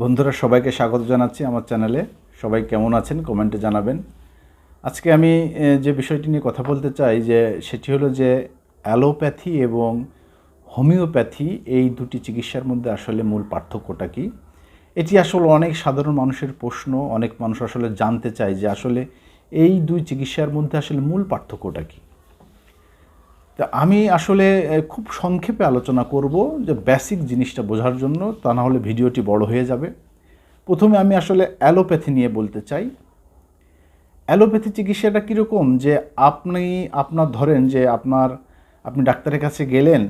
বন্ধুরা, সবাইকে স্বাগত জানাচ্ছি আমার চ্যানেলে। সবাই কেমন আছেন? কমেন্টে জানাবেন। আজকে আমি যে বিষয়টি নিয়ে কথা বলতে চাই, যে সেটি হলো যে অ্যালোপ্যাথি এবং হোমিওপ্যাথি, এই দুটি চিকিৎসার মধ্যে আসলে মূল পার্থক্যটা কি? এটি আসলে অনেক সাধারণ মানুষের প্রশ্ন, অনেক মানুষ আসলে জানতে চায় যে আসলে এই দুই চিকিৎসার মধ্যে আসলে মূল পার্থক্যটা কী? তা আমি আসলে খুব সংক্ষেপে আলোচনা করব যে বেসিক জিনিসটা বোঝার জন্য, তা না হলে ভিডিওটি বড় হয়ে যাবে। প্রথমে আমি আসলে অ্যালোপ্যাথি নিয়ে বলতে চাই। অ্যালোপ্যাথি চিকিৎসাটা কীরকম? যে আপনি, আপনার ধরেন যে আপনার, আপনি ডাক্তারের কাছে গেলেন,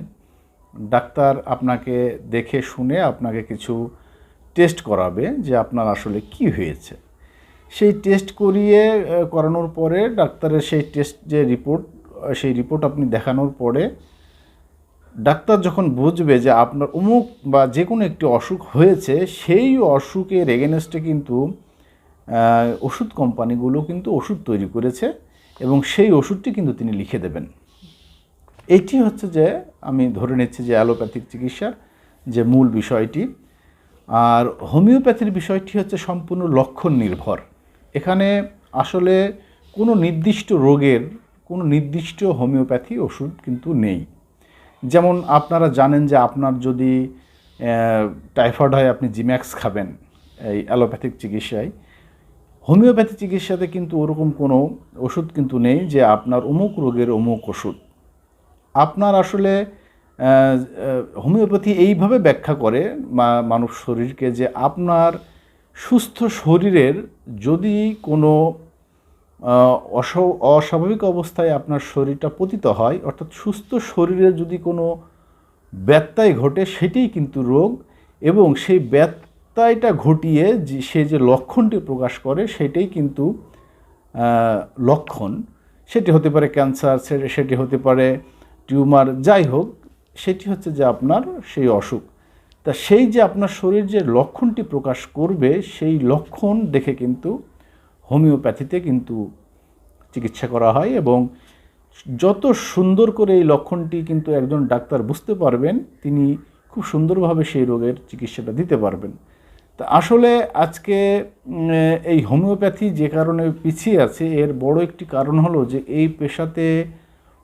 ডাক্তার আপনাকে দেখে শুনে আপনাকে কিছু টেস্ট করাবে যে আপনার আসলে কি হয়েছে। সেই টেস্ট করিয়ে করানোর পরে ডাক্তারের সেই টেস্ট যে রিপোর্ট সেই রিপোর্ট আপনি দেখানোর পরে ডাক্তার যখন বুঝবে যে আপনার অমুক বা যে কোনো একটি অসুখ হয়েছে, সেই অসুখের এগেনস্টে কিন্তু ওষুধ কোম্পানিগুলো কিন্তু ওষুধ তৈরি করেছে এবং সেই ওষুধটি কিন্তু তিনি লিখে দেবেন। এটি হচ্ছে যে, আমি ধরে নিচ্ছি যে অ্যালোপ্যাথিক চিকিৎসার যে মূল বিষয়টি, আর হোমিওপ্যাথির বিষয়টি হচ্ছে সম্পূর্ণ লক্ষণ নির্ভর। এখানে আসলে কোনো নির্দিষ্ট রোগের কোনো নির্দিষ্ট হোমিওপ্যাথি ওষুধ কিন্তু নেই। যেমন আপনারা জানেন যে আপনার যদি টাইফয়েড হয়, আপনি জিম্যাক্স খাবেন এই অ্যালোপ্যাথিক চিকিৎসায়। হোমিওপ্যাথি চিকিৎসাতে কিন্তু ওরকম কোনো ওষুধ কিন্তু নেই যে আপনার অমুক রোগের অমুক ওষুধ। আপনার আসলে হোমিওপ্যাথি এইভাবে ব্যাখ্যা করে মানুষ শরীরকে যে আপনার সুস্থ শরীরের যদি কোনো অস্বাভাবিক অবস্থায় আপনার শরীরটা পতিত হয়, অর্থাৎ সুস্থ শরীরের যদি কোনো ব্যত্যয় ঘটে, সেটাই কিন্তু রোগ এবং সেই ব্যত্যয়টা ঘটিয়ে যে, সে যে লক্ষণটি প্রকাশ করে, সেটাই কিন্তু লক্ষণ। সেটি হতে পারে ক্যান্সার সেটি হতে পারে টিউমার, যাই হোক, সেটি হচ্ছে যে আপনার সেই অসুখ। তা সেই যে আপনার শরীর যে লক্ষণটি প্রকাশ করবে, সেই লক্ষণ দেখে কিন্তু হোমিওপ্যাথিতে কিন্তু চিকিৎসা করা হয় এবং যত সুন্দর করে এই লক্ষণটি কিন্তু একজন ডাক্তার বুঝতে পারবেন, তিনি খুব সুন্দরভাবে সেই রোগের চিকিৎসাটা দিতে পারবেন। তা আসলে আজকে এই হোমিওপ্যাথি যে কারণে পিছিয়ে আছে, এর বড় একটি কারণ হলো যে এই পেশাতে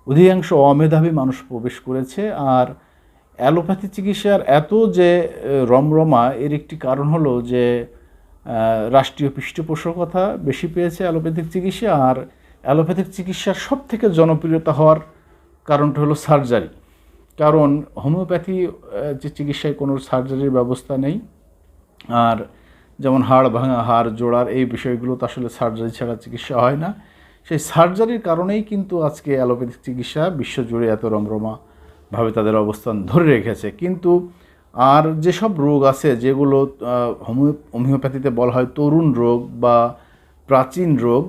অধিকাংশ অমেধাবী মানুষ প্রবেশ করেছে আর অ্যালোপ্যাথি চিকিৎসার এত যে রমরমা, এর একটি কারণ হলো যে রাষ্ট্রীয় পৃষ্ঠপোষকতা বেশি পেয়েছে অ্যালোপ্যাথিক চিকিৎসা আর অ্যালোপ্যাথিক চিকিৎসার সব থেকে জনপ্রিয়তা হওয়ার কারণটা হলো সার্জারি। কারণ হোমিওপ্যাথি যে চিকিৎসায় কোনো সার্জারির ব্যবস্থা নেই আর যেমন হাড় ভাঙা, হাড় জোড়ার এই বিষয়গুলো তো আসলে সার্জারি ছাড়া চিকিৎসা হয় না। সেই সার্জারির কারণেই কিন্তু আজকে অ্যালোপ্যাথিক চিকিৎসা বিশ্বজুড়ে এত রমরমাভাবে তাদের অবস্থান ধরে রেখেছে। কিন্তু আর যেসব রোগ আছে, যেগুলো হোমিও, হোমিওপ্যাথিতে বলা হয় তরুণ রোগ বা প্রাচীন রোগ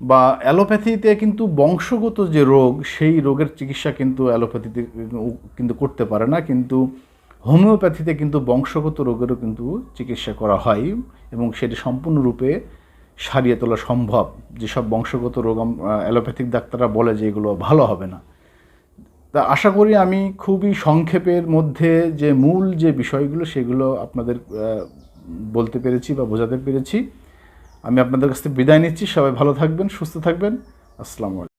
বা অ্যালোপ্যাথিতে কিন্তু বংশগত যে রোগ, সেই রোগের চিকিৎসা কিন্তু অ্যালোপ্যাথিতে কিন্তু করতে পারে না। কিন্তু হোমিওপ্যাথিতে কিন্তু বংশগত রোগেরও কিন্তু চিকিৎসা করা হয় এবং সেটি সম্পূর্ণরূপে সারিয়ে তোলা সম্ভব। যেসব বংশগত রোগ অ্যালোপ্যাথিক ডাক্তাররা বলে যে এগুলো ভালো হবে না। তা আশা করি আমি খুবই সংক্ষেপের মধ্যে যে মূল যে বিষয়গুলো, সেগুলো আপনাদের বলতে পেরেছি বা বোঝাতে পেরেছি। আমি আপনাদের কাছ থেকে বিদায় নিচ্ছি। সবাই ভালো থাকবেন, সুস্থ থাকবেন। আসসালামু আলাইকুম।